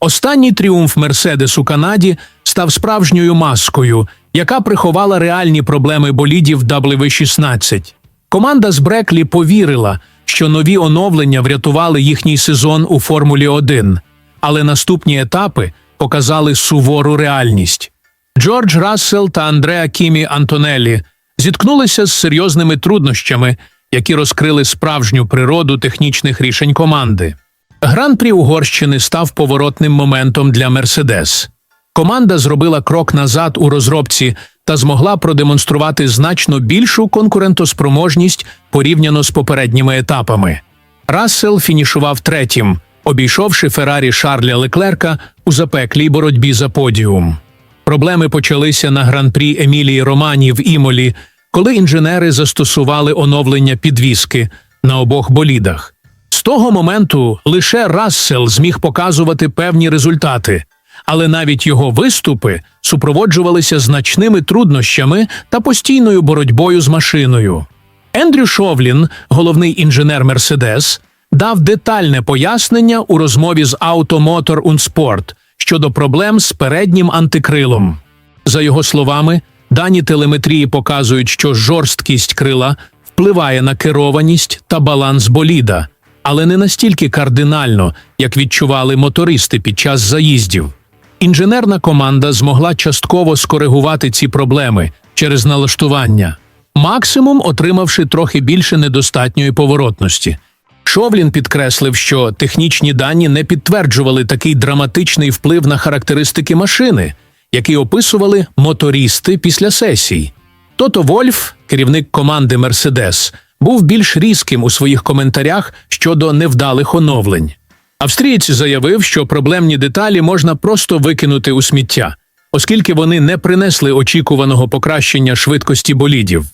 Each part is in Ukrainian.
Останній тріумф Мерседес у Канаді став справжньою маскою, яка приховала реальні проблеми болідів W16. Команда з Бреклі повірила, що нові оновлення врятували їхній сезон у Формулі 1, але наступні етапи показали сувору реальність. Джордж Рассел та Андреа Кімі Антонеллі зіткнулися з серйозними труднощами, які розкрили справжню природу технічних рішень команди. Гран-прі Угорщини став поворотним моментом для Мерседес. Команда зробила крок назад у розробці та змогла продемонструвати значно більшу конкурентоспроможність порівняно з попередніми етапами. Рассел фінішував третім, обійшовши Феррарі Шарля Леклерка у запеклій боротьбі за подіум. Проблеми почалися на гран-прі Емілії Романі в Імолі, коли інженери застосували оновлення підвіски на обох болідах. З того моменту лише Рассел зміг показувати певні результати, але навіть його виступи супроводжувалися значними труднощами та постійною боротьбою з машиною. Ендрю Шовлін, головний інженер Мерседес, дав детальне пояснення у розмові з Automotor und Sport щодо проблем з переднім антикрилом. За його словами, дані телеметрії показують, що жорсткість крила впливає на керованість та баланс боліда, але не настільки кардинально, як відчували мотористи під час заїздів. Інженерна команда змогла частково скоригувати ці проблеми через налаштування, максимум отримавши трохи більше недостатньої поворотності. Шовлін підкреслив, що технічні дані не підтверджували такий драматичний вплив на характеристики машини, які описували мотористи після сесій. Тото Вольф, керівник команди Мерседес, був більш різким у своїх коментарях щодо невдалих оновлень. Австрієць заявив, що проблемні деталі можна просто викинути у сміття, оскільки вони не принесли очікуваного покращення швидкості болідів.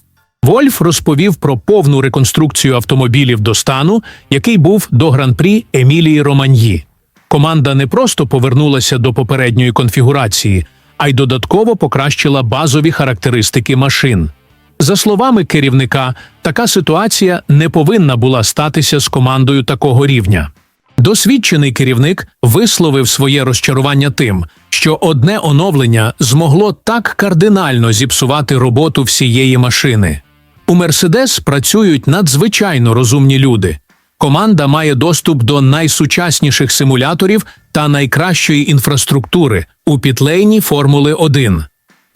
Вольф розповів про повну реконструкцію автомобілів до стану, який був до гран-прі Емілії Романьї. Команда не просто повернулася до попередньої конфігурації, а й додатково покращила базові характеристики машин. За словами керівника, така ситуація не повинна була статися з командою такого рівня. Досвідчений керівник висловив своє розчарування тим, що одне оновлення змогло так кардинально зіпсувати роботу всієї машини. У Мерседес працюють надзвичайно розумні люди. Команда має доступ до найсучасніших симуляторів та найкращої інфраструктури у підлейні Формули 1.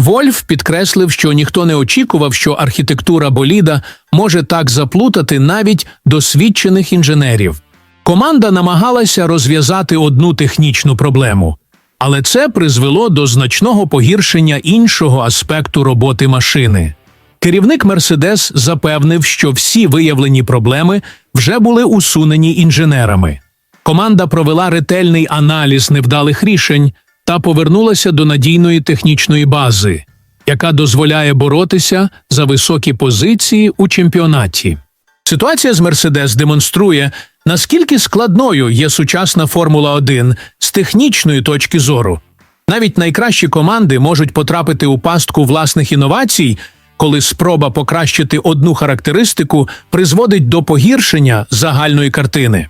Вольф підкреслив, що ніхто не очікував, що архітектура боліда може так заплутати навіть досвідчених інженерів. Команда намагалася розв'язати одну технічну проблему, але це призвело до значного погіршення іншого аспекту роботи машини. Керівник Мерседес запевнив, що всі виявлені проблеми вже були усунені інженерами. Команда провела ретельний аналіз невдалих рішень та повернулася до надійної технічної бази, яка дозволяє боротися за високі позиції у чемпіонаті. Ситуація з Мерседес демонструє, наскільки складною є сучасна Формула 1 з технічної точки зору. Навіть найкращі команди можуть потрапити у пастку власних інновацій, коли спроба покращити одну характеристику призводить до погіршення загальної картини.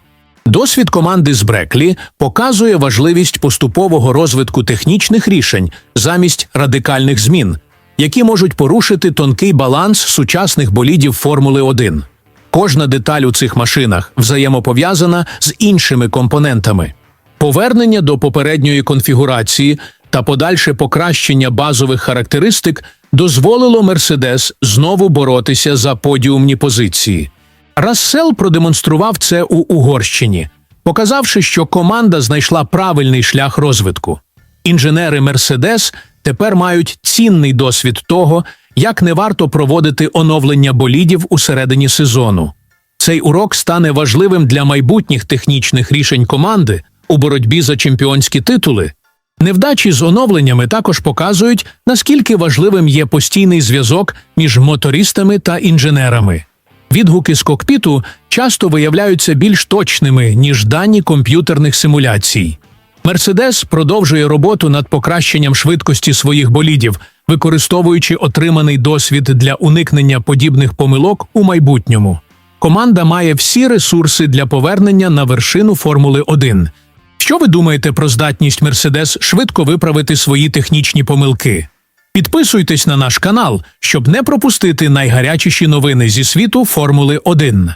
Досвід команди з Бреклі показує важливість поступового розвитку технічних рішень замість радикальних змін, які можуть порушити тонкий баланс сучасних болідів Формули 1. Кожна деталь у цих машинах взаємопов'язана з іншими компонентами. Повернення до попередньої конфігурації та подальше покращення базових характеристик дозволило Мерседес знову боротися за подіумні позиції. Рассел продемонстрував це у Угорщині, показавши, що команда знайшла правильний шлях розвитку. Інженери Мерседес тепер мають цінний досвід того, як не варто проводити оновлення болідів у середині сезону. Цей урок стане важливим для майбутніх технічних рішень команди у боротьбі за чемпіонські титули. Невдачі з оновленнями також показують, наскільки важливим є постійний зв'язок між мотористами та інженерами. Відгуки з кокпіту часто виявляються більш точними, ніж дані комп'ютерних симуляцій. Мерседес продовжує роботу над покращенням швидкості своїх болідів, використовуючи отриманий досвід для уникнення подібних помилок у майбутньому. Команда має всі ресурси для повернення на вершину Формули 1. Що ви думаєте про здатність Мерседес швидко виправити свої технічні помилки? Підписуйтесь на наш канал, щоб не пропустити найгарячіші новини зі світу Формули 1.